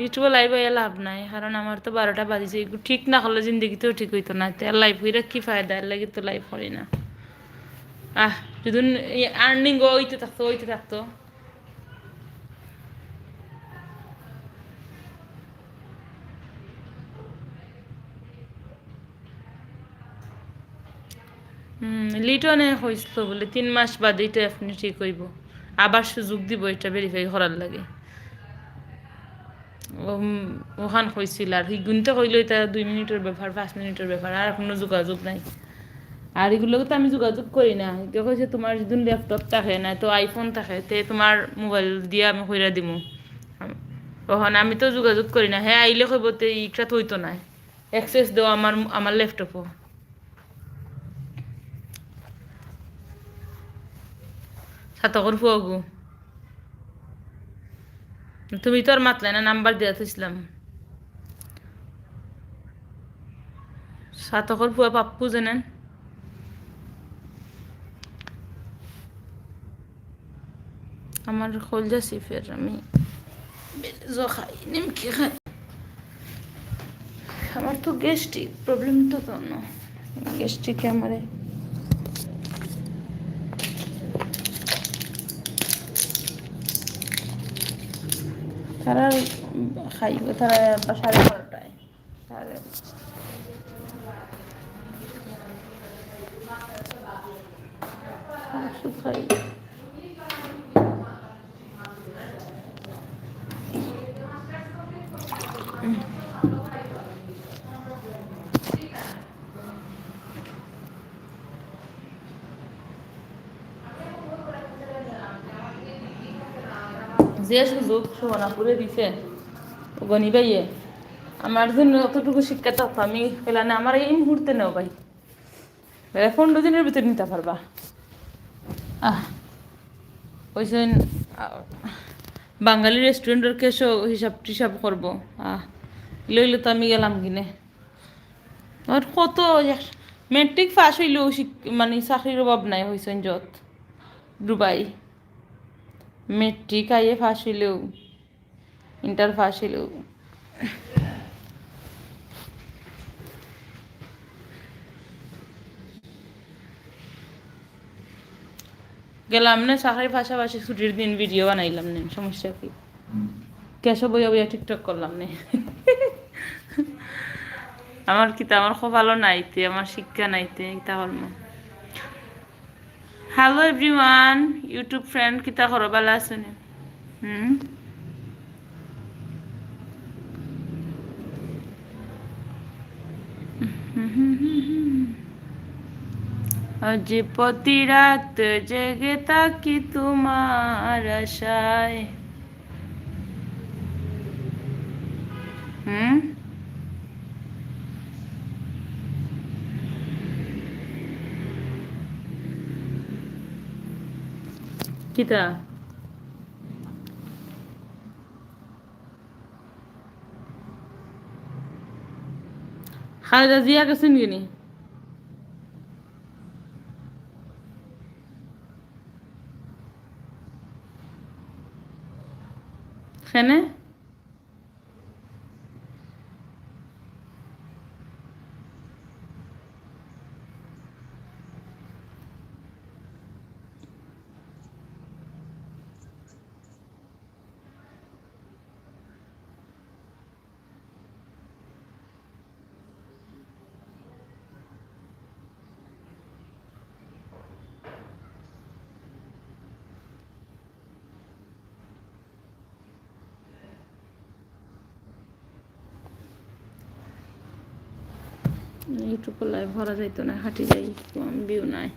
ইউটিউবে লাইভ হয়ে লাভ নাই, কারণ আমার তো বারোটা বাজিছে ঠিক না হলে জিন্দগিতেও ঠিক হইতো না। তো লাইভ হইলে কি ফায়দা, এর লাগে তো লাইভ করি না। আহ যদি আর্নিং হইতে থাকতো হইতে থাকতো। লিটনে হয়েছিল বলে তিন মাস বাদে এটা আপনি ঠিক হইব। আবার সুযোগ দিব, এটা ভেরিফাই করার লাগে। ওখান হয়েছিল আর গুনতে হইল এটা দুই মিনিটের ব্যাপার পাঁচ মিনিটের ব্যাপার আর কোনো যোগাযোগ নাই। আর এগুলোকে তো আমি যোগাযোগ করি না। এটা কইছে তোমার যদি ল্যাপটপ থাকে না, তো আইফোন থাকে, তে তোমার মোবাইল দিয়ে আমি কইরা দিমু। ওখানে আমি তো যোগাযোগ করি না। হ্যাঁ আইলে কইব তে ইটা তো হইতো না অ্যাক্সেস দেওয়া আমার আমার ল্যাপটপও সাতকর ফুয়াগু তুমি তো আর মাতলে না, নাম্বার দেওয়া থইছিলাম। সাতকর ফুয়া পাপ্পু জানেন আমার খোলজা সিফের আমি বেলেজও খাই, নিমকি খাই। আমার তো গ্যাস্ট্রিক প্রবলেম তো তো না গ্যাস্ট্রিকে আমারে তারা খাইব তারা সাড়ে বারোটায় ওষুধ খাই যে সুযোগ সোনাপুরে দিছে গনি ভাইয়ে, আমার জন্য অতটুকু শিক্ষা থাকতো আমি পেলাম না আমার এই মুহূর্তে নেও ভাই। পনেরো দিনের ভিতরে নিতে পারবা। আহ ওইসেন বাঙালি রেস্টুরেন্টের কেসো হিসাব টিসাব করব। আহ, লইলে তো আমি গেলাম কিনে। আর কত মেট্রিক পাস হইলেও মানে চাকরির অভাব নাই হয়েছেন যত দুবাই। মেট্রিক আইয়ে ফাঁস হইলেও ইন্টার ফাঁস হইলেও গেলাম না চাকরির পাশাপাশি ছুটির দিন ভিডিও বানাইলাম না, সমস্যা কি? কেসব বইয়া বইয়া টিকটক করলাম না। আমার কিতা আমার ভালো নাইতে আমার শিক্ষা নাইতে কিতা করব হ্যালো এভরিওয়ান ইউটিউব ফ্রেন্ড কিতা করো ভালো আছে নি হুম আজ প্রতি রাত জেগে তাকি তোমার আশায় হুম কিতা? খালেদা জিয়া গেছেন কিনি? সেনে ইউটিউবে লাইভ ভরা যাইতো না হাঁটি যাই ভিউ নাই।